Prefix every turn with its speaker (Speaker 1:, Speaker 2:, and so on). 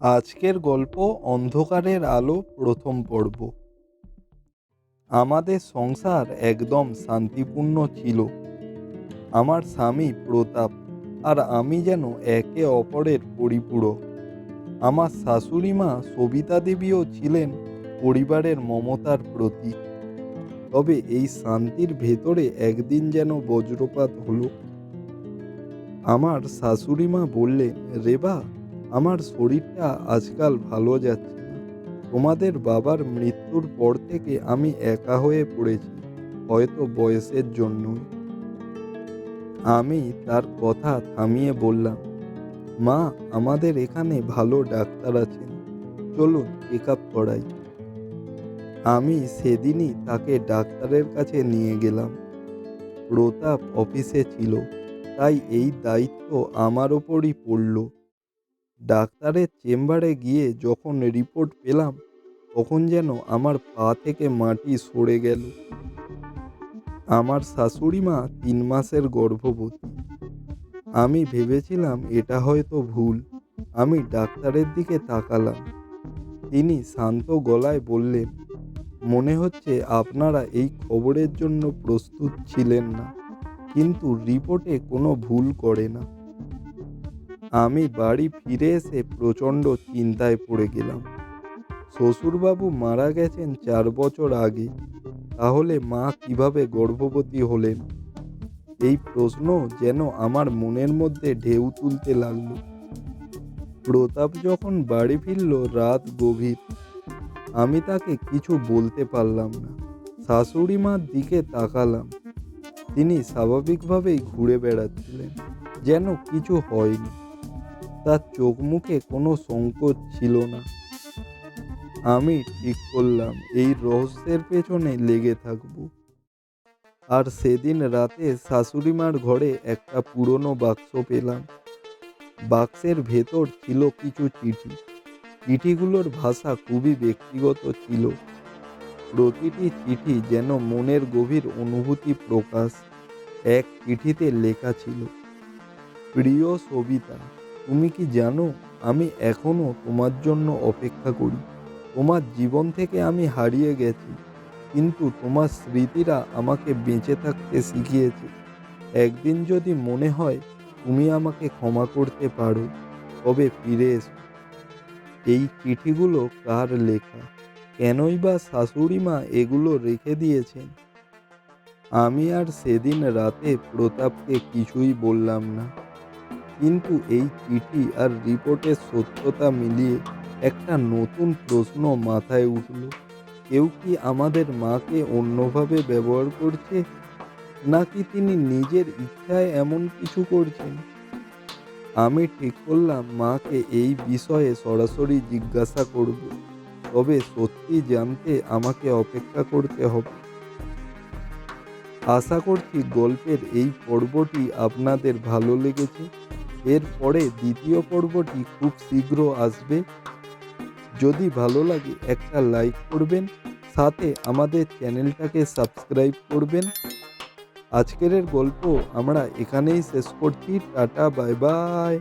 Speaker 1: আজকের গল্প অন্ধকারের আলো প্রথম পর্ব। আমাদের সংসার একদম শান্তিপূর্ণ ছিল। আমার স্বামী প্রতাপ আর আমি যেন একে অপরের পরিপূরক। আমার শাশুড়ি মা সবিতা দেবীও ছিলেন পরিবারের মমতার প্রতীক। তবে এই শান্তির ভেতরে একদিন যেন বজ্রপাত হলো। আমার শাশুড়ি মা বললেন রেবা আমার শরীরটা আজকাল ভালো যাচ্ছে না। তোমাদের বাবার মৃত্যুর পর থেকে আমি একা হয়ে পড়েছি, হয়তো বয়সের জন্য আমি তার কথা থামিয়ে বললাম, মা, আমাদের এখানে ভালো ডাক্তার আছেন। চলুন চেক আপ করাই। আমি সেদিনই তাকে ডাক্তারের কাছে নিয়ে গেলাম। প্রতাপ অফিসে ছিল, তাই এই দায়িত্ব আমার ওপরই পড়ল। ডাক্তারের চেম্বারে গিয়ে যখন রিপোর্ট পেলাম, তখন যেন আমার পা থেকে মাটি সরে গেল। আমার শাশুড়ি মা তিন মাসের গর্ভবতী। আমি ভেবেছিলাম এটা হয়তো ভুল। আমি ডাক্তারের দিকে তাকালাম। তিনি শান্ত গলায় বললেন, মনে হচ্ছে আপনারা এই খবরের জন্য প্রস্তুত ছিলেন না, কিন্তু রিপোর্টে কোনো ভুল করে না। আমি বাড়ি ফিরে এসে প্রচণ্ড চিন্তায় পড়ে গেলাম। শ্বশুরবাবু মারা গেছেন চার বছর আগে, তাহলে মা কীভাবে গর্ভবতী হলেন? এই প্রশ্ন যেন আমার মনের মধ্যে ঢেউ তুলতে লাগল। প্রতাপ যখন বাড়ি ফিরল রাত গভীর, আমি তাকে কিছু বলতে পারলাম না। শাশুড়ি মার দিকে তাকালাম। তিনি স্বাভাবিকভাবেই ঘুরে বেড়াচ্ছিলেন, যেন কিছু হয়নি। তার চোখ মুখে কোনো সংকোচ ছিল না। আমি ঠিক করলাম, এই রহস্যের পেছনে লেগে থাকব। আর সেদিন রাতে শাশুড়িমার ঘরে একটা পুরনো বাক্স পেলাম। বাক্সের ভেতর ছিল কিছু চিঠি। চিঠিগুলোর ভাষা খুবই ব্যক্তিগত ছিল। প্রতিটি চিঠি যেন মনের গভীর অনুভূতি প্রকাশ। এক চিঠিতে লেখা ছিল, প্রিয় সবিতা তুমি কি জানো, আমি এখনও তোমার জন্য অপেক্ষা করি। তোমার জীবন থেকে আমি হারিয়ে গেছি, কিন্তু তোমার স্মৃতিরা আমাকে বেঁচে থাকতে শিখিয়েছে। একদিন যদি মনে হয়, তুমি আমাকে ক্ষমা করতে পারো, তবে ফিরে এসো। এই চিঠিগুলো কার লেখা? কেনই বা শাশুড়ি মা এগুলো রেখে দিয়েছেন? আমি আর সেদিন রাতে প্রতাপকে কিছুই বললাম না। কিন্তু এই চিঠি আর রিপোর্টের সত্যতা মিলিয়ে একটা নতুন প্রশ্ন মাথায় উঠল। কেউ কি আমাদের মাকে অন্যভাবে ব্যবহার করছে, নাকি তিনি নিজের ইচ্ছায় এমন কিছু করছেন? আমি ঠিক করলাম, মাকে এই বিষয়ে সরাসরি জিজ্ঞাসা করব, তবে সত্যি জানতে আমাকে অপেক্ষা করতে হবে। আশা করছি গল্পের এই পর্বটি আপনাদের ভালো লেগেছে। এরপরে দ্বিতীয় পর্বটি খুব শীঘ্র আসবে। যদি ভালো লাগে একটা লাইক করবেন, সাথে আমাদের চ্যানেলটাকে সাবস্ক্রাইব করবেন। আজকের গল্প আমরা এখানেই শেষ করছি। Tata, bye bye.